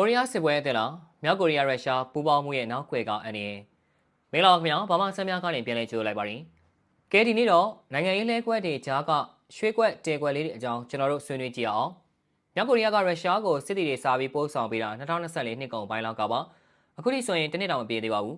ကိုရီးယားစစ်ပွဲတဲ့လားမြောက်ကိုရီးယားရုရှားပူးပေါင်းမှုရဲ့နောက်ွယ်ကအန်ရယ်မင်္ဂလာပါခင်ဗျာဘာမှဆမ်းများကနေပြန်လဲကြိုလိုက်ပါရင်ကဲဒီနေ့တော့နိုင်ငံရေးလဲကွက်တွေကြားကရွှေကွက်တဲကွက်လေးတွေအကြောင်းကျွန်တော်တို့ဆွေးနွေးကြည့်အောင်မြောက်ကိုရီးယားကရုရှားကိုစစ်တီတွေစာပြီးပို့ဆောင်ပေးတာ2024နှစ်ကုန်ပိုင်းလောက်ကပါအခုထိဆိုရင်တနစ်တောင်မပြေသေးပါဘူး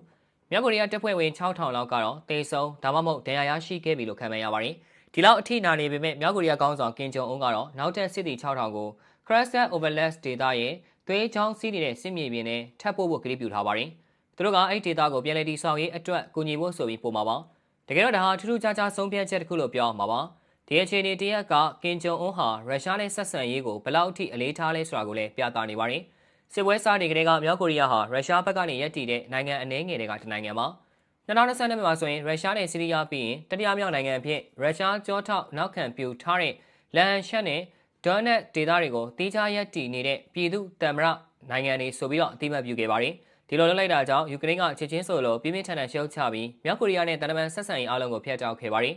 မြောက်ကိုရီးယားတပ်ဖွဲ့ဝင်6000လောက်ကတော့တေဆုံဒါမှမဟုတ်ဒဏ်ရာရရှိခဲ့ပြီလို့ခန့်မှန်းရပါတယ်ဒီလောက်အထိနာနေပေမဲ့မြောက်ကိုရီးယားကောင်းဆောင်ကင်ဂျုံအွန်းကတော့နောက်ထပ်စစ်တီ6000ကို Crescent Overlast ဒေတာရဲ့ သွေးချောင်းစီးနေတဲ့စစ်မြေပြင်နဲ့ထပ်ပို့ဖို့ကတိပြုထားပါတယ်။သူတို့ကအဲ့ဒေတာကိုပြန်လည်တည်ဆောက်ရေးအတွက်ကူညီဖို့ဆိုပြီးပို့မှာပါ။တကယ်တော့ဒါဟာထူးထူးခြားခြားဆုံးဖြတ်ချက်တစ်ခုလို့ပြောမှာပါ။ဒီအခြေအနေတရက်ကကင်ဂျုံအွန်းဟာရုရှားနဲ့ဆက်ဆံရေးကိုဘယ်လောက်အထိအလေးထားလဲဆိုတာကိုလည်းပြသနေပါတယ်။စစ်ပွဲစားနေကလေးကမြောက်ကိုရီးယားဟာရုရှားဘက်ကနေရပ်တည်တဲ့နိုင်ငံအနည်းငယ်တွေကတနိုင်ငံပါ။2022မှာဆိုရင်ရုရှားနဲ့ဆီးရီးယားပြီးရင်တတိယမြောက်နိုင်ငံအဖြစ်ရုရှားကြောထောက်နောက်ခံပြူထားတဲ့လန်ရှက်နဲ့ ဒေါ်နက်ဒေတာတွေကိုတီးခြားရက်တည်နေတဲ့ပြည်သူတမရနိုင်ငံတွေဆိုပြီးတော့အတိမတ်ပြုခဲ့ပါတယ်ဒီလိုလုပ်လိုက်တာကြောင့်ယူကရိန်းကချစ်ချင်းဆိုလိုပြင်းပြင်းထန်ထန်ရှုတ်ချပြီးမြောက်ကိုရီးယားနဲ့တန်တမန်ဆက်ဆံရေးအလုံးကိုဖျက်တောက်ခဲ့ပါတယ်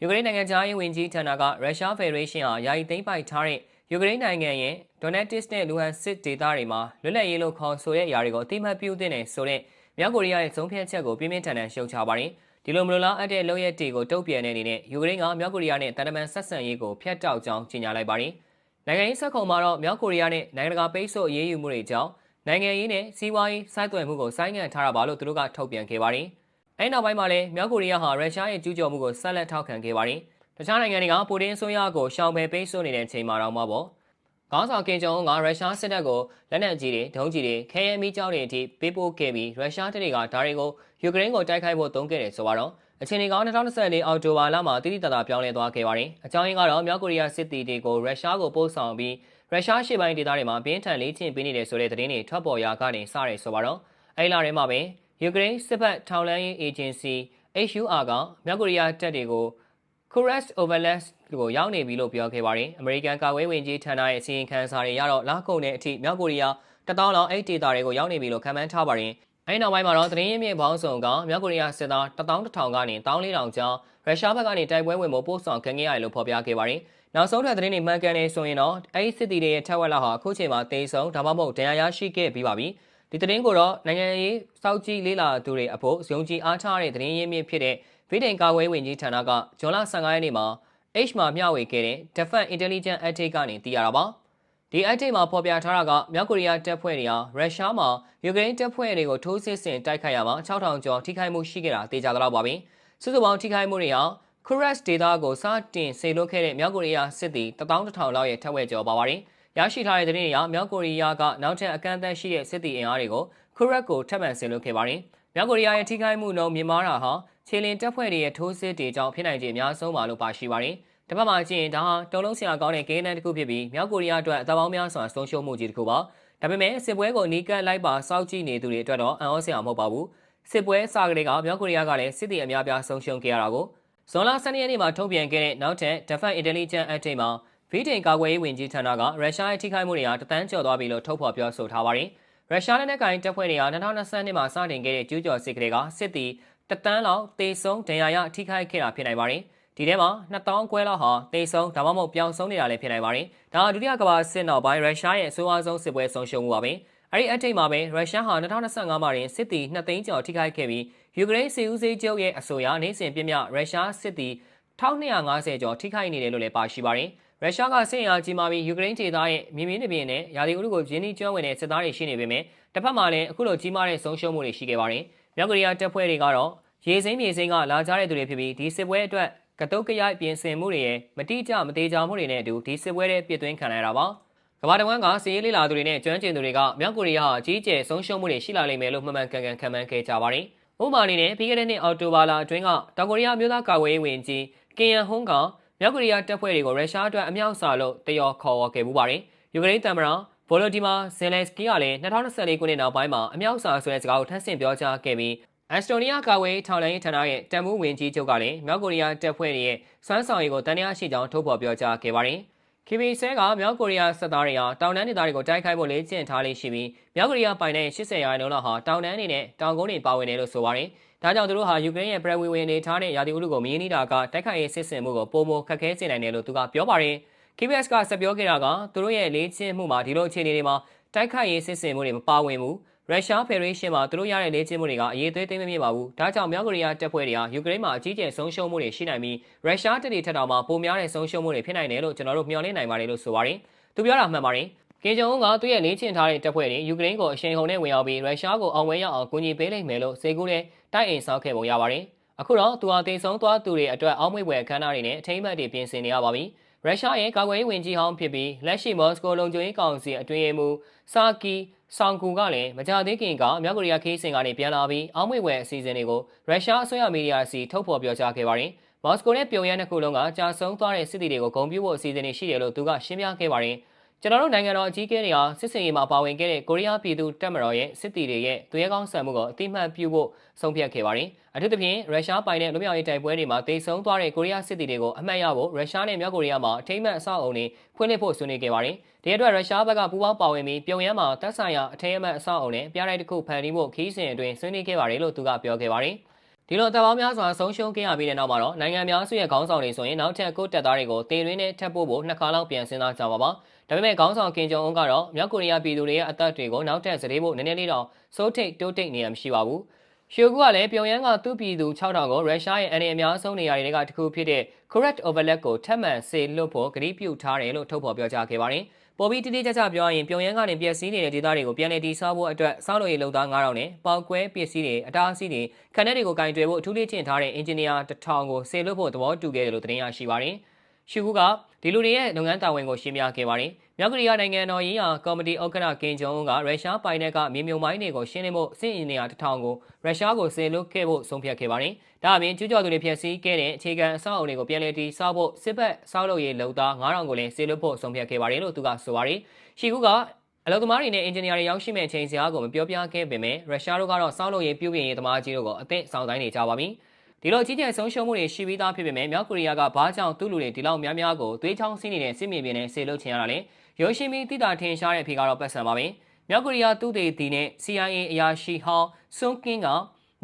ယူကရိန်းနိုင်ငံသားရေးဝန်ကြီးဌာနကရုရှားဖက်ဒရေးရှင်းဟာယာယီသိမ်းပိုက်ထားတဲ့ယူကရိန်းနိုင်ငံရဲ့ဒိုနက်တစ်နဲ့လူဟန်စစ်ဒေသတွေမှာလွတ်လပ်ရေးလို့ခေါ်ဆိုတဲ့အရာတွေကိုအတိမတ်ပြုတဲ့နေဆိုတဲ့မြောက်ကိုရီးယားရဲ့သုံးဖြတ်ချက်ကိုပြင်းပြင်းထန်ထန်ရှုတ်ချပါတယ် ဒီလိုမလိုလားအပ်တဲ့လုပ်ရက်တွေကိုတုံ့ပြန်နေနေတဲ့ယူကရိန်းကမြောက်ကိုရီးယားနဲ့တန်တမန်ဆက်ဆံရေးကိုဖျက်တောက်ကြောင်းကြေညာလိုက်ပါတယ်နိုင်ငံရေးဆက်ခုံမှာတော့မြောက်ကိုရီးယားနဲ့နိုင်ငံတကာပိတ်ဆို့အရေးယူမှုတွေကြောင့်နိုင်ငံရေးနဲ့စီးပွားရေးစိုက်သွယ်မှုကိုဆိုင်းငံ့ထားတာပါလို့သူတို့ကထုတ်ပြန်ခဲ့ပါတယ်။အဲဒီနောက်ပိုင်းမှာလည်းမြောက်ကိုရီးယားဟာရုရှားရဲ့ကျူးကျော်မှုကိုဆက်လက်ထောက်ခံခဲ့ပါတယ်။တခြားနိုင်ငံတွေကပူတင်အစိုးရကိုရှောင်ပယ်ပိတ်ဆို့နေတဲ့အချိန်မှာတော့မဟုတ်။ ခေါင်းဆောင်ကင်ဂျုံကရုရှားစစ်တပ်ကိုလက်နက်ကြီးတွေဒုံးကြီးတွေခဲယမ်းမီးကျောက်တွေအထိပေးပို့ခဲ့ပြီးရုရှားတပ်တွေကဒါတွေကိုယူကရိန်းကိုတိုက်ခိုက်ဖို့တုံးခဲ့တယ်ဆိုတော့အချိန်ကြီးက2024အောက်တိုဘာလမှာတိတိတသာပြောင်းလဲသွားခဲ့ပါတယ်။အကြောင်းရင်းကတော့မြောက်ကိုရီးယားစစ်တီတွေကိုရုရှားကိုပို့ဆောင်ပြီးရုရှားရှေ့ပိုင်းဒေသတွေမှာပြင်းထန်လေးချင်းပေးနေတယ်ဆိုတဲ့သတင်းတွေထွက်ပေါ်ရာကနေစရဲဆိုပါတော့အဲ့လာထဲမှာပဲယူကရိန်းစစ်ဘက်ထောက်လှမ်းရေးအေဂျင်စီ HUR ကမြောက်ကိုရီးယားတပ်တွေကို Kursk Overlast ကိုရောက်နေပြီလို့ပြောခဲ့ပါတယ်။အမေရိကန်ကာကွယ်ဝင်ကြီးဌာနရဲ့အစီရင်ခံစာတွေရတော့လာကုန်တဲ့အထိမြောက်ကိုရီးယားတတောင်းလောက်အဲ့ဒေတာတွေကိုရောက်နေပြီလို့ခန့်မှန်းထားပါတယ်။အဲဒီနောက်ပိုင်းမှာတော့သတင်းရင်းမြစ်ပေါင်းစုံကမြောက်ကိုရီးယားစစ်သား11000ကနေ14000ကျော်ရုရှားဘက်ကနေတိုက်ပွဲဝင်ဖို့ပို့ဆောင်ခံခဲ့ရတယ်လို့ဖော်ပြခဲ့ပါတယ်။နောက်ဆုံးထပ်သတင်းတွေမှန်ကန်နေဆိုရင်တော့အဲဒီစစ်တီတွေရဲ့ထက်ဝက်လောက်ဟာအခုချိန်မှာတေဆုံးဒါမှမဟုတ်ဒဏ်ရာရရှိခဲ့ပြီးပါပြီ ဒီသတင်းကိုတော့နိုင်ငံရေးစောက်ကြီးလေးလာသူတွေအဖို့ယုံကြည်အားထားတဲ့သတင်းရင်းမြစ်ဖြစ်တဲ့ဗြိတိန်ကာကွယ်ဝင်ကြီးဌာနကဇွန်လ15ရက်နေ့မှာ H မှာမျှဝေခဲ့တဲ့ Defense Intelligence Update ကနေသိရတာပါဒီ update မှာဖော်ပြထားတာကမြောက်ကိုရီးယားတပ်ဖွဲ့တွေဟာရုရှားမှာယူကရိန်းတပ်ဖွဲ့တွေကိုထိုးစစ်ဆင်တိုက်ခိုက်ရမှာ6000ကျော်ထိခိုက်မှုရှိခဲ့တာသိကြတော့ပါပြီစုစုပေါင်းထိခိုက်မှုတွေဟာ Kuras ဒေတာကိုစတင်ဆေလွတ်ခဲ့တဲ့မြောက်ကိုရီးယားစစ်သည်11000လောက်ရဲ့ထက်ဝက်ကျော်ပါပါတယ်။ ရရှိထားတဲ့သတင်းတွေအရမြောက်ကိုရီးယားကနောက်ထပ်အကန့်အသတ်ရှိတဲ့စစ်သည်အင်အားတွေကို Kuras ကိုထပ်မံဆေလွတ်ခဲ့ပါတယ်။မြောက်ကိုရီးယားရဲ့ထိခိုက်မှုနှုန်းမြင့်မားတာဟာခြေလင်တပ်ဖွဲ့တွေရဲ့ထိုးစစ်တွေကြောင့်ဖြစ်နိုင်ခြေအများဆုံးပါလို့ပါရှိပါတယ်။တပတ်မှာကြည့်ရင်ဒါဟာတုံလုံးဆရာကောင်းတဲ့ဂိမ်းတန်းတစ်ခုဖြစ်ပြီးမြောက်ကိုရီးယားအတွက်အသက်ပေါင်းများစွာဆုံးရှုံးမှုကြီးတစ်ခုပါ။ဒါပေမဲ့စစ်ပွဲကိုနီးကပ်လိုက်ပါစောင့်ကြည့်နေသူတွေအတွက်တော့အံ့ဩစရာမဟုတ်ပါဘူး။စစ်ပွဲစကလေးကမြောက်ကိုရီးယားကလည်းစစ်သည်အများပြားဆုံးရှုံးခဲ့ရတာကိုဇွန်လ12ရက်နေ့မှာထုတ်ပြန်ခဲ့တဲ့နောက်ထပ် Defense Intelligence Update မှာ ဗြိတိန်ကာကွယ်ရေးဝန်ကြီးဌာနကရုရှားရဲ့ထိခိုက်မှုတွေဟာတသန်းကျော်သွားပြီလို့ထုတ်ဖော်ပြောဆိုထားပါတယ်။ရုရှားလက်နက်ကိုင်တပ်ဖွဲ့တွေဟာ2022မှာစတင်ခဲ့တဲ့ကျူးကျော်စစ်ကလေးကစစ်သည်တသန်းလောက်တေဆုံးဒဏ်ရာရထိခိုက်ခဲ့တာဖြစ်နိုင်ပါတယ်။ဒီထဲမှာ2000ခွဲလောက်ဟာတေဆုံးဒါမှမဟုတ်ပြောင်းဆုံးနေတာလည်းဖြစ်နိုင်ပါတယ်။ဒါဟာဒုတိယကမ္ဘာစစ်နောက်ပိုင်းရုရှားရဲ့အဆိုးအဆုံးစစ်ပွဲဆုံးရှုံးမှုပါပဲ။အဲ့ဒီအထိတ်မှာပဲရုရှားဟာ2025မှာတင်စစ်သည်2သိန်းကျော်ထိခိုက်ခဲ့ပြီးယူကရိန်းစစ်ဦးစီးချုပ်ရဲ့အဆိုအရနိုင်စဉ်ပြင်းပြရုရှားစစ်သည်1250ကျော်ထိခိုက်နေတယ်လို့လည်းပါရှိပါတယ်။ ရုရှားကစစ်ရာကြီးမာပြီးယူကရိန်းဒေသရဲ့မြေမြင့်နေပြင်းနဲ့ရာသီဥတုကိုရင်းနှီးကျွမ်းဝင်တဲ့စစ်သားတွေရှိနေပေမဲ့တစ်ဖက်မှာလည်းအခုလိုကြီးမားတဲ့ဆုံးရှုံးမှုတွေရှိခဲ့ပါတယ်။မြောက်ကိုရီးယားတပ်ဖွဲ့တွေကတော့ရေစိမ်းမြေစိမ်းကလာကြတဲ့သူတွေဖြစ်ပြီးဒီစစ်ပွဲအတွက်ကတုတ်ကရိုက်ပြင်ဆင်မှုတွေရဲ့မတိကျမသေးချာမှုတွေနဲ့အတူဒီစစ်ပွဲတွေပြစ်သွင်းခံရတာပါ။ကမ္ဘာတဝန်းကစီးရေးလေးလာသူတွေနဲ့ကျွမ်းကျင်သူတွေကမြောက်ကိုရီးယားဟာအကြီးအကျယ်ဆုံးရှုံးမှုတွေရှိလာလိမ့်မယ်လို့မှန်မှန်ကန်ကန်ခံမှန်းခဲ့ကြပါတယ်။ဥပမာအနေနဲ့ပြီးခဲ့တဲ့နှစ်အောက်တိုဘာလအတွင်းကတောင်ကိုရီးယားမျိုးသားကာကွယ်ရေးဝန်ကြီးကင်ယန်ဟွန်းက မြောက်ကိုရီးယားတပ်ဖွဲ့တွေကိုရုရှားအတွက်အမြောက်စာလို့တယောခေါ်ဝေါ်ခဲ့မှုပါတယ်။ယူကရိန်းသမ္မတဗိုလိုဒီမာဇယ်လန်စကီကလည်း2024ခုနှစ်နောက်ပိုင်းမှာအမြောက်စာဆိုတဲ့စကားကိုထပ်ဆင့်ပြောကြားခဲ့ပြီးအက်စတိုနီးယားကာဝေးထောင်လိုင်းဌာနရဲ့တန်မိုးဝင်ကြီးချုပ်ကလည်းမြောက်ကိုရီးယားတပ်ဖွဲ့တွေရဲ့စွမ်းဆောင်ရည်ကိုတန်တရားရှိကြောင်းထုတ်ဖော်ပြောကြားခဲ့ပါတယ်။ KB ဆဲကမြောက်ကိုရီးယားစစ်သားတွေဟာတောင်တန်းဒေသတွေကိုတိုက်ခိုက်ဖို့လေ့ကျင့်ထားလေးရှိပြီးမြောက်ကိုရီးယားပိုင်တဲ့80ရာခိုင်နှုန်းလောက်ဟာတောင်တန်းတွေနဲ့တောင်ကုန်းတွေပါဝင်တယ်လို့ဆိုပါတယ်။ဒါကြောင့်သူတို့ဟာယူကရိန်းရဲ့ပြည်ဝင်ဝင်နေထားတဲ့ရာသီဥတုကိုမြင်းနေတာကတိုက်ခိုက်ရေးစစ်ဆင်မှုကိုပုံမခက်ခဲစေနိုင်တယ်လို့သူကပြောပါတယ်။ KBS ကဆက်ပြောခဲ့တာကသူတို့ရဲ့လေ့ကျင့်မှုမှာဒီလိုအခြေအနေတွေမှာတိုက်ခိုက်ရေးစစ်စင်မှုတွေမပါဝင်ဘူး ရုရှားဖက်ဒရေးရှင်းမှာသူတို့ရတဲ့လေ့ကျင့်မှုတွေကအရေးသွေးသိမ်းမမြင့်ပါဘူး။ဒါကြောင့်မြောက်ကိုရီးယားတပ်ဖွဲ့တွေကယူကရိန်းမှာအကြီးကျယ်ဆုံးရှုံးမှုတွေရှိနိုင်ပြီးရုရှားတပ်တွေထက်တောင်မှပိုများတဲ့ဆုံးရှုံးမှုတွေဖြစ်နိုင်တယ်လို့ကျွန်တော်တို့မျှော်လင့်နိုင်ပါတယ်လို့ဆိုပါတယ်။သူပြောတာမှန်ပါတယ်။ကင်ဂျုံအွန်ကသူ့ရဲ့လေ့ကျင့်ထားတဲ့တပ်ဖွဲ့တွေယူကရိန်းကိုအရှိန်ဟုန်နဲ့ဝင်ရောက်ပြီးရုရှားကိုအောင်ဝဲရအောင်ကူညီပေးနိုင်မယ်လို့စေကူးနဲ့တိုက်အိမ်ဆောက်ခဲ့ပုံရပါတယ်။အခုတော့သူဟာတင်ဆုံးသွားသူတွေအတွက်အောက်မေ့ွယ်အခမ်းအနားတွေနဲ့အထိမ်းအမှတ်တွေပြင်ဆင်နေရပါပြီ။ရုရှားရဲ့ကာကွယ်ရေးဝန်ကြီးဟောင်းဖြစ်ပြီးလက်ရှိမော်စကိုလုံခြုံရေးကောင်စီအတွင်းရေးမှူးဆာကီ ဆောင်ကူကလည်းမကြသေးခင်ကမြောက်ကိုရီးယားခီးစင်ကနေပြန်လာပြီးအောင်းမွေဝယ်အစီအစဉ်တွေကိုရုရှားအစိုးရမီဒီယာစီထုတ်ဖော်ပြောကြားခဲ့ပါတယ်။မော်စကိုနဲ့ပြုံယမ်းတစ်ခုလုံးကကြာဆုံးသွားတဲ့စစ်သည်တွေကိုဂုဏ်ပြုဖို့အစီအစဉ်တွေရှိတယ်လို့သူကရှင်းပြခဲ့ပါတယ်။ ကျွန်တော်တို့နိုင်ငံတော်အကြီးအကဲတွေကစစ်စင်ရေးမှာပါဝင်ခဲ့တဲ့ကိုရီးယားပြည်သူတပ်မတော်ရဲ့စစ်တီတွေရဲ့သူရဲကောင်းဆန်မှုကိုအတိမတ်ပြုဖို့ဆုံးဖြတ်ခဲ့ပါတယ်။အထူးသဖြင့်ရုရှားပိုင်တဲ့လူမျိုးရေးတိုက်ပွဲတွေမှာတိတ်ဆုံးသွားတဲ့ကိုရီးယားစစ်တီတွေကိုအမှတ်ရဖို့ရုရှားနဲ့မြောက်ကိုရီးယားမှာအထိမ့်မှန်အဆောက်အုံတွေဖွင့်လှစ်ဖို့ဆွေးနွေးခဲ့ပါတယ်။ဒီအတွက်ရုရှားဘက်ကပူးပေါင်းပါဝင်ပြီးပြုံရမ်းမှာတပ်ဆိုင်ရာအထိမ့်မှန်အဆောက်အုံနဲ့ပြတိုက်တစ်ခုဖန်တီးဖို့ခီးစဉ်အတွင်းဆွေးနွေးခဲ့ပါတယ်လို့သူကပြောခဲ့ပါတယ်။ဒီလိုတပ်ပေါင်းများစွာဆုံးရှုံးခဲ့ရပြီးတဲ့နောက်မှာတော့နိုင်ငံများစုရဲ့ခေါင်းဆောင်တွေဆိုရင်နောက်ထပ်ကိုတပ်သားတွေကိုတေရင်းနဲ့ထပ်ပို့ဖို့နှစ်ခါလောက်ပြန်စဉ်းစားကြပါပါ။ ဒါပေမဲ့ခေါင်းဆောင်ကင်ဂျုံအွန်ကတော့မြောက်ကိုရီးယားပြည်သူတွေရဲ့အသက်တွေကိုနောက်ထပ်စတေးဖို့နည်းနည်းလေးတော့စိုးထိတ်တိုးတိတ်နေရမရှိပါဘူး။ရှီယိုကူကလည်းပြုံယမ်းကသူ့ပြည်သူ6000ကိုရုရှားရဲ့အနေအများဆုံးနေရာတွေကတစ်ခုဖြစ်တဲ့ Correct Overlap ကိုထပ်မံဆေလွတ်ဖို့ကတိပြုထားတယ်လို့ထုတ်ဖော်ပြောကြားခဲ့ပါတယ်။ပေါ်ပြီးတိတိကျကျပြောရရင်ပြုံရန်ကနေပျက်စီးနေတဲ့ဒေသတွေကိုပြန်လည်တည်ဆောက်ဖို့အတွက်စောက်လို့ရလုံသား9000နဲ့ပေါက်ကွဲပစ္စည်းတွေအတားအဆီးတွေခန်းထဲတွေကိုကင်တွယ်ဖို့အထူးလေ့ကျင့်ထားတဲ့အင်ဂျင်နီယာ1000ကိုဆေလွတ်ဖို့သဘောတူခဲ့တယ်လို့သတင်းရရှိပါတယ်။ ရှုကူကဒီလူတွေရဲ့လုပ်ငန်းတာဝန်ကိုရှင်းပြခဲ့ပါတယ်။မြောက်ကိုရီးယားနိုင်ငံတော်ရေးရာကော်မတီဥက္ကဋ္ဌကင်ဂျုံအွန်ကရုရှားပိုင်နက်ကမြေမြုံမိုင်းတွေကိုရှင်းလင်းဖို့စစ်အင်ဂျင်နီယာ1000ကိုရုရှားကိုဆေလွတ်ခဲ့ဖို့ဆုံးဖြတ်ခဲ့ပါတယ်။ဒါအပြင်ကျူးကျော်သူတွေဖျက်ဆီးခဲ့တဲ့အခြေခံအဆောက်အအုံတွေကိုပြန်လည်တည်ဆောက်ဖို့စစ်ဘက်ဆောက်လုပ်ရေးလုံသား9000ကိုလည်းဆေလွတ်ဖို့ဆုံးဖြတ်ခဲ့ပါတယ်လို့သူကဆိုပါတယ်။ရှီကူကအလုပ်သမားတွေနဲ့အင်ဂျင်နီယာတွေရောက်ရှိမဲ့အချိန်စရာကိုမပြောပြခဲ့ပေမဲ့ရုရှားတို့ကတော့စောက်လုပ်ရေးပြုပြင်ရေးသမားကြီးတို့ကိုအသင့်ဆောင်တိုင်းနေကြပါပြီ။ ဒီလိုကြီးကျယ်ဆုံးရှုံးမှုတွေရှိပြီးသားဖြစ်ပေမဲ့မြောက်ကိုရီးယားကဘာကြောင့်သူ့လူတွေဒီလောက်များများကိုသွေးချောင်းစီးနေတဲ့စစ်မြေပြင်နဲ့ဆေလုတ်ချင်ရတာလဲရုရှိမီတိတာထင်ရှားတဲ့ဖေကတော့ပတ်စံပါပဲမြောက်ကိုရီးယားသူ့ဒေသီနဲ့ CIA အရာရှိဟောင်းဆွန်ကင်းက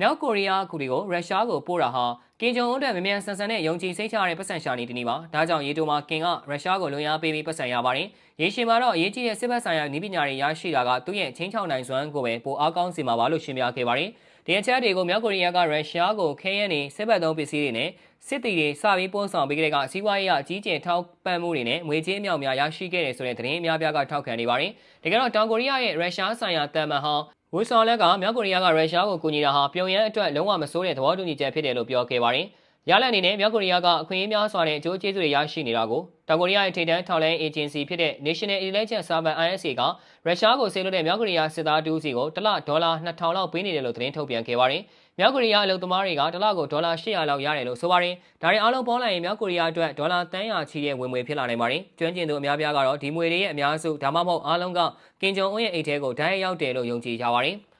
မြောက်ကိုရီးယားကူတွေကိုရုရှားကိုပို့တာဟာကင်ဂျုံအွန်တဲ့မြန်မြန်ဆန်ဆန်နဲ့ယုံကြည်စိတ်ချရတဲ့ပတ်စံရှာနေတနည်းပါဒါကြောင့်ရေတိုမှာကင်ကရုရှားကိုလွန်ရပေးပြီးပတ်စံရပါတယ်ရေရှည်မှာတော့အရေးကြီးတဲ့စစ်ဘက်ဆိုင်ရာနည်းပညာတွေရရှိတာကသူ့ရဲ့ချင်းချောင်းနိုင်စွမ်းကိုပဲပိုအားကောင်းစေမှာပါလို့ရှင်းပြခဲ့ပါတယ် ဒီအချက်တွေကိုမြောက်ကိုရီးယားကရုရှားကိုခဲယမ်းနေစစ်ဘက်သုံးပစ္စည်းတွေနဲ့စစ်တီတွေစပြီးပို့ဆောင်ပေးကြတဲ့ကအစည်းအဝေးအကြီးကျယ်ထောက်ပံ့မှုတွေနဲ့ငွေကြေးအမြောက်များရရှိခဲ့တယ်ဆိုတဲ့သတင်းအများပြားကထောက်ခံနေပါတယ်။တကယ်တော့တောင်ကိုရီးယားရဲ့ရုရှားဆိုင်ရာတန်မန်ဟောင်းဝီဆော်လက်ကမြောက်ကိုရီးယားကရုရှားကိုကူညီတာဟာပြုံရန်အတွက်လုံးဝမစိုးတဲ့သဘောတူညီချက်ဖြစ်တယ်လို့ပြောခဲ့ပါတယ်။ ရလအနေနဲ့မြောက်ကိုရီးယားကအခွင့်အရေးများစွာနဲ့အကျိုးကျေးဇူးတွေရရှိနေတာကိုတောင်ကိုရီးယားရဲ့ထိပ်တန်းထောက်လှမ်းအေဂျင်စီဖြစ်တဲ့ National Intelligence Service ISA ကရုရှားကိုဆေးလွှတ်တဲ့မြောက်ကိုရီးယားစစ်သားတူးစီကိုတစ်လဒေါ်လာ2000လောက်ပေးနေတယ်လို့သတင်းထုတ်ပြန်ခဲ့ပါတယ်။မြောက်ကိုရီးယားအလုပ်သမားတွေကတစ်လကိုဒေါ်လာ800လောက်ရတယ်လို့ဆိုပါတယ်။ဒါတွေအားလုံးပေါင်းလိုက်ရင်မြောက်ကိုရီးယားအတွက်ဒေါ်လာတန်းရာချီတဲ့ဝင်ငွေဖြစ်လာနိုင်ပါတယ်။ကျွမ်းကျင်သူအများပြားကတော့ဒီငွေတွေရဲ့အများစုဒါမှမဟုတ်အားလုံးကကင်ဂျုံအွန်းရဲ့အိတ်ထဲကိုဓာတ်ရောက်တယ်လို့ယုံကြည်ကြပါတယ်။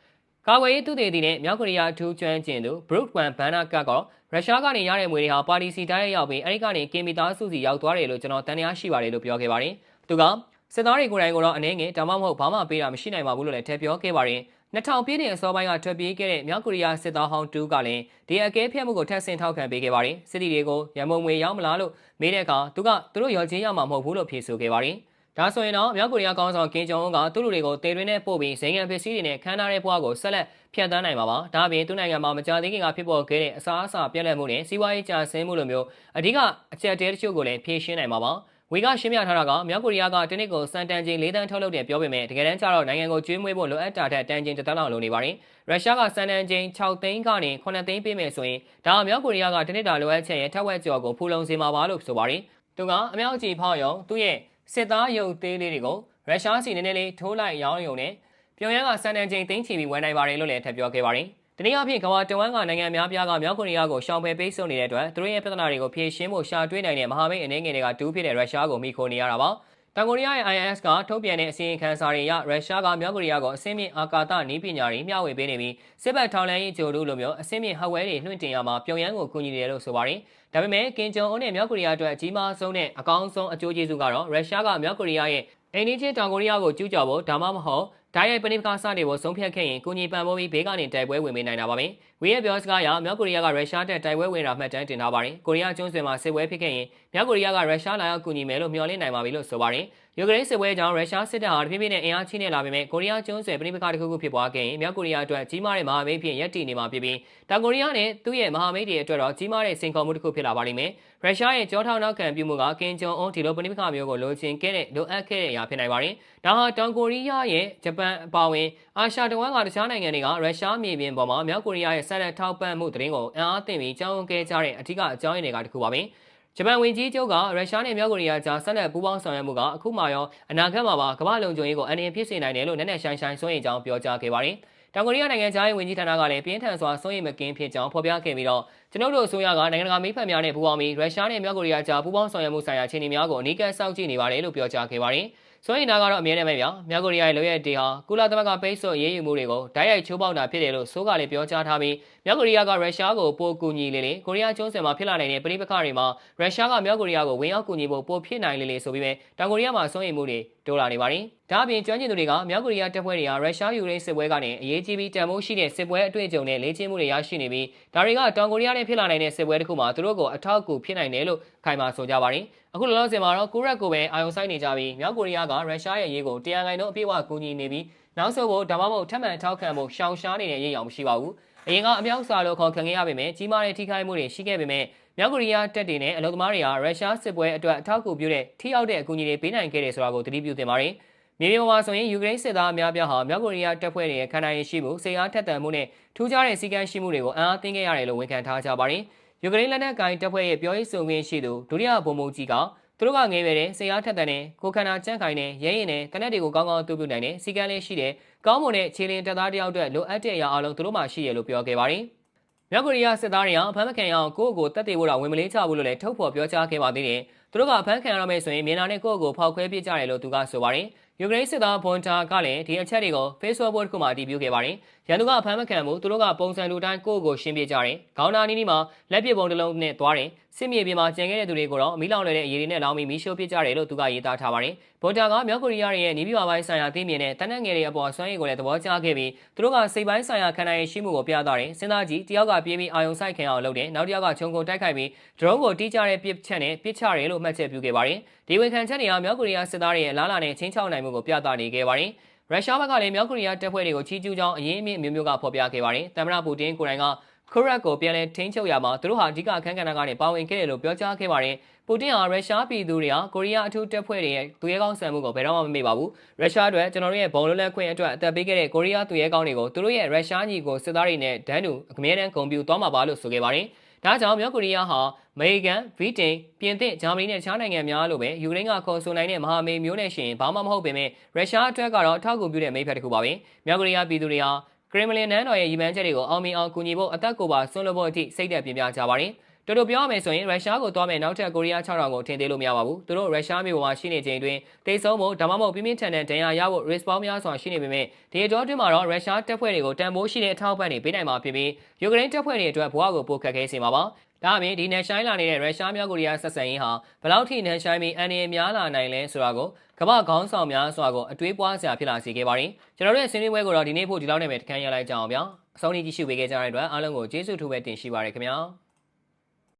ကာကွယ်ရေးသူတေတီနဲ့မြောက်ကိုရီးယားအထူးကျွမ်းကျင်သူဘရုတ်ဝန်ဘန်နာကတ်ကရုရှားကနေရတဲ့ငွေတွေဟာပါတီစီတိုင်းရောက်ပြီးအဲဒီကနေကင်မီသားစုစီရောက်သွားတယ်လို့ကျွန်တော်တန်တရားရှိပါတယ်လို့ပြောခဲ့ပါတယ်။သူကစစ်သားတွေကိုယ်တိုင်ကတော့အနေငယ်ဒါမှမဟုတ်ဘာမှပေးတာမရှိနိုင်ပါဘူးလို့လည်းထည့်ပြောခဲ့ပါတယ်။2000ပြည့်တဲ့အစောပိုင်းကထွက်ပြေးခဲ့တဲ့မြောက်ကိုရီးယားစစ်သားဟောင်းတူကလည်းဒီအကဲဖြတ်မှုကိုထပ်ဆင့်ထောက်ခံပေးခဲ့ပါတယ်။စစ်တီတွေကိုရန်ပုံငွေရောက်မလားလို့မေးတဲ့အခါသူကသူတို့ရော်ချင်းရမှာမဟုတ်ဘူးလို့ဖြေဆိုခဲ့ပါတယ်။ ဒါဆိုရင်တော့မြောက်ကိုရီးယားကောင်းဆောင်ကင်ဂျုံအွန်ကသူ့လူတွေကိုတေတွင်းနဲ့ပို့ပြီးဇိမ်ငံပစ္စည်းတွေနဲ့ခန်းထားတဲ့ဘဝကိုဆက်လက်ဖျက်ဆီးနိုင်မှာပါ။ဒါအပြင်သူ့နိုင်ငံမှာမကြာသေးခင်ကဖြစ်ပေါ်ခဲ့တဲ့အစားအစာပြက်လက်မှုနဲ့စီးပွားရေးကျဆင်းမှုလိုမျိုးအဓိကအကျက်တဲတချို့ကိုလည်းဖြေရှင်းနိုင်မှာပါ။ဝေကရှင်းပြထားတာကမြောက်ကိုရီးယားကတနစ်ကိုစံတန်ချိန်၄တန်းထုတ်လုပ်တယ်ပြောပေမဲ့တကယ်တမ်းကျတော့နိုင်ငံကိုကျွေးမွေးဖို့လိုအပ်တာထက်တန်ချိန်တစ်တန်းလောက်လိုနေပါတယ်။ရုရှားကစံတန်ချိန်6သိန်းကနေ9သိန်းပေးမယ်ဆိုရင်ဒါမြောက်ကိုရီးယားကတနစ်တာလိုအပ်ချက်ရဲ့ထက်ဝက်ကျော်ကိုဖူလုံစေမှာပါလို့ဆိုပါတယ်။သူကအမြောက်ကြီးဖောက်ရုံသူ့ရဲ့ စစ်သားရုပ်သေးလေးတွေကိုရုရှားစီနည်းနည်းလေးထိုးလိုက်ရောင်းရုံနဲ့ပြုံရန်ကစံတန်ချိန်သိမ်းချပြီးဝယ်နိုင်ပါတယ်လို့လည်းထပ်ပြောခဲ့ပါတယ်။တနည်းအားဖြင့်ကမ္ဘာတဝန်းကနိုင်ငံများပြားကမြောက်ကိုရီးယားကိုရှောင်ပယ်ပိတ်ဆို့နေတဲ့အတွက်သူတို့ရဲ့ပြဿနာတွေကိုဖြေရှင်းဖို့ရှာတွေ့နိုင်တဲ့မဟာမိတ်အနေငယ်တွေကတူးဖြစ်တဲ့ရုရှားကိုမိခိုနေရတာပါ။ တောင်ကိုရီးယားရဲ့ IS ကထုတ်ပြန်တဲ့အစီရင်ခံစာတွေအရရုရှားကမြောက်ကိုရီးယားကိုအစင်းမြင့်အာကာသနည်းပညာတွေမျှဝေပေးနေပြီးစစ်ဘက်ထောင်လှမ်းရေးကြိုတို့လိုမျိုးအစင်းမြင့်ဟက်ဝဲတွေလွှင့်တင်ရမှာပြုံရန်ကိုကူညီနေတယ်လို့ဆိုပါတယ်။ဒါပေမဲ့ကင်ဂျုံအွန်းနဲ့မြောက်ကိုရီးယားအတွက်အကြီးမားဆုံးနဲ့အကောင်းဆုံးအကျိုးကျေးဇူးကတော့ရုရှားကမြောက်ကိုရီးယားရဲ့အိန္ဒိချင်းတောင်ကိုရီးယားကိုကျူးကျော်ဖို့ဒါမှမဟုတ် ဓာတ်ရိုက်ပဏိပကစတဲ့ကိုဆုံးဖြတ်ခဲ့ရင်ကိုကြီးပံ့ပိုးပြီးဘေးကနေတိုက်ပွဲဝင်ပေးနိုင်တာပါပဲ။ဝီရဲ့ပြောစကားအရမြောက်ကိုရီးယားကရုရှားတက်တိုက်ပွဲဝင်တာမှတ်တမ်းတင်ထားပါတယ်။ကိုရီးယားကျွန်းဆွယ်မှာစစ်ပွဲဖြစ်ခဲ့ရင်မြောက်ကိုရီးယားကရုရှားလာရောက်ကူညီမယ်လို့မျှော်လင့်နိုင်ပါပြီလို့ဆိုပါတယ် ယူကရိန်းစစ်ပွဲကြောင့်ရုရှားစစ်တပ်ဟာတဖြည်းဖြည်းနဲ့အင်အားချင်းနေလာပေမဲ့ကိုရီးယားကျွန်းဆွယ်ပြည်ပခါတစ်ခုခုဖြစ်ပွားခဲ့ရင်မြောက်ကိုရီးယားအတွက်ကြီးမားတဲ့မဟာမိတ်ဖြစ်ရပ်တည်နေမှာဖြစ်ပြီးတောင်ကိုရီးယားနဲ့သူ့ရဲ့မဟာမိတ်တွေအတွက်တော့ကြီးမားတဲ့စိန်ခေါ်မှုတစ်ခုဖြစ်လာပါလိမ့်မယ်ရုရှားရဲ့ကြောထောက်နောက်ခံပြုမှုကကင်ဂျုံအွန်ဒီလိုပြည်ပခါမျိုးကိုလိုချင်ခဲ့တဲ့လိုအပ်ခဲ့တဲ့အရာဖြစ်နိုင်ပါတယ်ဒါဟာတောင်ကိုရီးယားရဲ့ဂျပန်အပါအဝင်အာရှတဝမ်းကတခြားနိုင်ငံတွေကရုရှားမြေပြင်ပေါ်မှာမြောက်ကိုရီးယားရဲ့ဆက်လက်ထောက်ပံ့မှုတရင်ကိုအံ့အားသင့်ပြီးကြောင်းခဲ့ကြတဲ့အထူးအကြောင်းရင်းတွေကတခုပါပဲ ဂျပန်ဝန်ကြီးချုပ်ကရုရှားနဲ့မြောက်ကိုရီးယားကြားဆက်လက်ပူးပေါင်းဆောင်ရွက်မှုကအခုမှရောအနာဂတ်မှာပါကမ္ဘာလုံခြုံရေးကိုအန္တရာယ်ဖြစ်စေနိုင်တယ်လို့နက်နက်ရှိုင်းရှိုင်းစိုးရိမ်ကြောင်းပြောကြားခဲ့ပါတယ်။တောင်ကိုရီးယားနိုင်ငံသားရေးဝန်ကြီးဌာနကလည်းပြင်းထန်စွာစိုးရိမ်မကင်းဖြစ်ကြောင်းဖော်ပြခဲ့ပြီးတော့ကျွန်ုပ်တို့အစိုးရကနိုင်ငံတကာမိဖက်များနဲ့ပူးပေါင်းပြီးရုရှားနဲ့မြောက်ကိုရီးယားကြားပူးပေါင်းဆောင်ရွက်မှုဆိုင်ရာအခြေအနေများကိုအနီးကပ်စောင့်ကြည့်နေပါတယ်လို့ပြောကြားခဲ့ပါတယ်။ဆိုရင်ဒါကတော့အမြဲတမ်းပဲဗျာမြောက်ကိုရီးယားရဲ့လုပ်ရတဲ့ဟာကုလသမဂ္ဂပိတ်ဆို့ရေးယူမှုတွေကိုဓာတ်ရိုက်ချိုးပေါက်တာဖြစ်တယ်လို့ဆိုးကလည်းပြောကြားထားပြီး မြောက်ကိုရီးယားကရုရှားကိုပိုကူညီလေလေကိုရီးယားကျွန်းဆွယ်မှာဖြစ်လာနိုင်တဲ့ပြည်ပခါတွေမှာရုရှားကမြောက်ကိုရီးယားကိုဝင်ရောက်ကူညီဖို့ပိုဖြစ်နိုင်လေလေဆိုပြီးပဲတောင်ကိုရီးယားမှာစိုးရိမ်မှုတွေတိုးလာနေပါတယ်ဒါအပြင်ကျွမ်းကျင်သူတွေကမြောက်ကိုရီးယားတပ်ဖွဲ့တွေကရုရှားယူကရိန်းစစ်ပွဲကနေအရေးကြီးပြီးတန်ဖိုးရှိတဲ့စစ်ပွဲအတွေ့အကြုံနဲ့လေ့ကျင့်မှုတွေရရှိနေပြီးဒါတွေကတောင်ကိုရီးယားနဲ့ဖြစ်လာနိုင်တဲ့စစ်ပွဲတစ်ခုမှာသူတို့ကိုအထောက်အကူဖြစ်နိုင်တယ်လို့ခိုင်မာဆိုကြပါတယ်အခုလောလောဆယ်မှာတော့ကူရက်ကိုပဲအာယုံဆိုင်နေကြပြီးမြောက်ကိုရီးယားကရုရှားရဲ့ရေးကိုတရားခိုင်တော့အပြည့်အဝကူညီနေပြီးနောက်ဆုံးဖို့ဒါမှမဟုတ်ထပ်မံထောက်ခံဖို့ရှောင်ရှားနေတဲ့ရေးအောင်မရှိပါဘူး အရင်ကအမြောက်စာလို့ခေါ်ခံခဲ့ရပေမဲ့ကြီးမားတဲ့ထိခိုက်မှုတွေရှိခဲ့ပေမဲ့မြောက်ကိုရီးယားတပ်တွေနဲ့အလုံသမားတွေကရုရှားစစ်ပွဲအတွက်အထောက်အကူပြုတဲ့ထိရောက်တဲ့အကူအညီတွေပေးနိုင်ခဲ့တယ်ဆိုတာကိုသတိပြုသင့်ပါတယ်မြေပြင်ပေါ်မှာဆိုရင်ယူကရိန်းစစ်သားအများပြားဟာမြောက်ကိုရီးယားတပ်ဖွဲ့တွေရဲ့ခံနိုင်ရရှိမှုစိတ်အားထက်သန်မှုနဲ့ထူးခြားတဲ့စီကံရှိမှုတွေကိုအံ့အားသင့်ခဲ့ရတယ်လို့ဝန်ခံထားကြပါတယ်။ယူကရိန်းလက်နက်ကိုင်တပ်ဖွဲ့ရဲ့ပြောရေးဆိုခွင့်ရှိသူဒုတိယဗိုလ်မှူးကြီးကသူ တို့ကငယ်ပဲတဲ့စိတ်အားထက်သန်တဲ့ကိုခန္ဓာကြန့်ခိုင်တဲ့ရဲရင်တဲ့တနက်တွေကိုကောင်းကောင်းတူးပြနိုင်တဲ့စီကံလေးရှိတဲ့ကောင်းမွန်တဲ့ခြေလင်းတပ်သားတယောက်အတွက်လိုအပ်တဲ့အရာအလုံးသူတို့မှရှိရလို့ပြောခဲ့ပါတယ်။မြောက်ကိုရီးယားစစ်သားတွေကအဖမ်းမခံရအောင်ကိုယ့်ကိုတက်သေးဖို့တော့ဝင်မလေးချဘူးလို့လည်းထုတ်ဖော်ပြောကြားခဲ့ပါသေးတယ်။သူတို့ကအဖမ်းခံရတော့မယ်ဆိုရင်မြန်မာနဲ့ကိုယ့်ကိုဖောက်ခွဲပြစ်ကြတယ်လို့သူကဆိုပါတယ်။ယူကရိန်းစစ်သားဘွန်တာကလည်းဒီအချက်တွေကို Facebook ပေါ်တစ်ခုမှာအတည်ပြုခဲ့ပါတယ်။ရန်သူကအဖမ်းမခံဘူးသူတို့ကပုံစံလူတိုင်းကိုယ့်ကိုရှင်းပြကြတယ်။ခေါင်းနာနီးနီးမှာလက်ပစ်ပုံတစ်လုံးနဲ့သွားတယ်။စစ်မြေပြင်မှာကြံခဲ့တဲ့သူတွေကိုတော့မီးလောင်လွယ်တဲ့အရေးတွေနဲ့လောင်းပြီးမီးရှို့ပစ်ကြတယ်လို့သူကရေးသားထားပါတယ်။ဘွန်တာကမြောက်ကိုရီးယားရဲ့နေပြည်တော်ပိုင်းဆိုင်ရာသိမြင်တဲ့တနက်ငယ်တွေအပေါ်ဆွမ်းရည်ကိုလည်းသဘောကျခဲ့ပြီးသူတို့ကစိတ်ပိုင်းဆိုင်ရာခံနိုင်ရရှိမှုကိုပြသတယ်။စဉ်းစားကြည့်တယောက်ကပြေးပြီးအာယုံဆိုင်ခင်အောင်လုပ်တယ်။နောက်တစ်ယောက်ကခြုံကိုတိုက်ခိုက်ပြီးဒရုန်းကိုတီးကြတဲ့ပစ်ချက်နဲ့ပစ်ချတယ်လို့မှတ်ချက်ပြုခဲ့ပါတယ်။ဒီဝန်ခံချက်တွေကမြောက်ကိုရီးယားစစ်သားတွေရဲ့လားလာနဲ့ချင်းချောက်နိုင်မှုကိုပြသနေခဲ့ပါတယ်။ရုရှားဘက်ကလည်းမြောက်ကိုရီးယားတပ်ဖွဲ့တွေကိုချီးကျူးကြောင်းအရေးအမြင့်မျိုးမျိုးကဖော်ပြခဲ့ပါတယ်။သမ္မတပူတင်ကိုယ်တိုင်ကခရက်ကိုပြန်လည်ထိန်းချုပ်ရမှာသူတို့ဟာအဓိကအခမ်းကဏ္ဍကနေပါဝင်ခဲ့တယ်လို့ပြောကြားခဲ့ပါတယ်။ပူတင်ဟာရုရှားပြည်သူတွေဟာကိုရီးယားအထူးတပ်ဖွဲ့တွေရဲ့သူရဲကောင်းဆန်မှုကိုဘယ်တော့မှမမေ့ပါဘူး။ရုရှားအတွက်ကျွန်တော်တို့ရဲ့ဘုံလွတ်လပ်ခွင့်အတွက်အသက်ပေးခဲ့တဲ့ကိုရီးယားသူရဲကောင်းတွေကိုသူတို့ရဲ့ရုရှားညီကိုစစ်သားတွေနဲ့ဒန်းတူအမြဲတမ်းဂုဏ်ပြုသွားမှာပါလို့ဆိုခဲ့ပါတယ်။ ဒါကြောင့်မြောက်ကိုရီးယားဟာအမေရိကန်၊ဗြိတိန်၊ပြင်သစ်၊ဂျာမနီနဲ့တခြားနိုင်ငံများလိုပဲယူကရိန်းကခေါ်ဆိုနိုင်တဲ့မဟာမိတ်မျိုးနဲ့ရှင်ဘာမှမဟုတ်ပေမဲ့ရုရှားအတွက်ကတော့အထောက်အကူပြုတဲ့မိတ်ဖက်တစ်ခုပါပဲ။မြောက်ကိုရီးယားပြည်သူတွေဟာကရင်မလင်နန်းတော်ရဲ့ရည်မှန်းချက်တွေကိုအောင်မြင်အောင်ကူညီဖို့အသက်ကိုပါဆွန့်လွတ်ဖို့အထိစိတ်သက်ပြင်းပြကြပါတယ်။ တော်တော်ပြောရမယ်ဆိုရင်ရုရှားကိုသွားမယ်နောက်ထပ်ကိုရီးယား6000ကိုထင်သေးလို့မရပါဘူးသူတို့ရုရှားမျိုးမှာရှိနေချိန်တွင်တိတ်ဆုံးဖို့ဒါမှမဟုတ်ပြင်းပြင်းထန်ထန်ဒဏ်ရာရဖို့ risk ပေါင်းများစွာရှိနေပေမဲ့ဒီအတော်တွင်မှာတော့ရုရှားတပ်ဖွဲ့တွေကိုတန်ဖိုးရှိတဲ့အထောက်အပံ့တွေပေးနိုင်မှာဖြစ်ပြီးယူကရိန်းတပ်ဖွဲ့တွေအတွက်ဘဝကိုပိုခက်ခဲစေမှာပါဒါအပြင်ဒီနယ်ရှိုင်းလာနေတဲ့ရုရှားမြောက်ကိုရီးယားဆက်ဆံရေးဟာဘယ်လောက်ထိနယ်ရှိုင်းပြီးအန်ရများလာနိုင်လဲဆိုတာကိုကမ္ဘာခေါင်းဆောင်များစွာကိုအတွေးပွားစရာဖြစ်လာစေခဲ့ပါတယ်ကျွန်တော်တို့ရဲ့ဆွေးနွေးပွဲကိုတော့ဒီနေ့ဖို့ဒီလောက်နဲ့ပဲတခန်းရလိုက်ကြအောင်ဗျာအဆုံးထိကြည့်ရှုပေးခဲ့ကြတဲ့အတွက်အားလုံးကိုကျေးဇူးထူးပဲတင်ရှိပါရခင်ဗျာ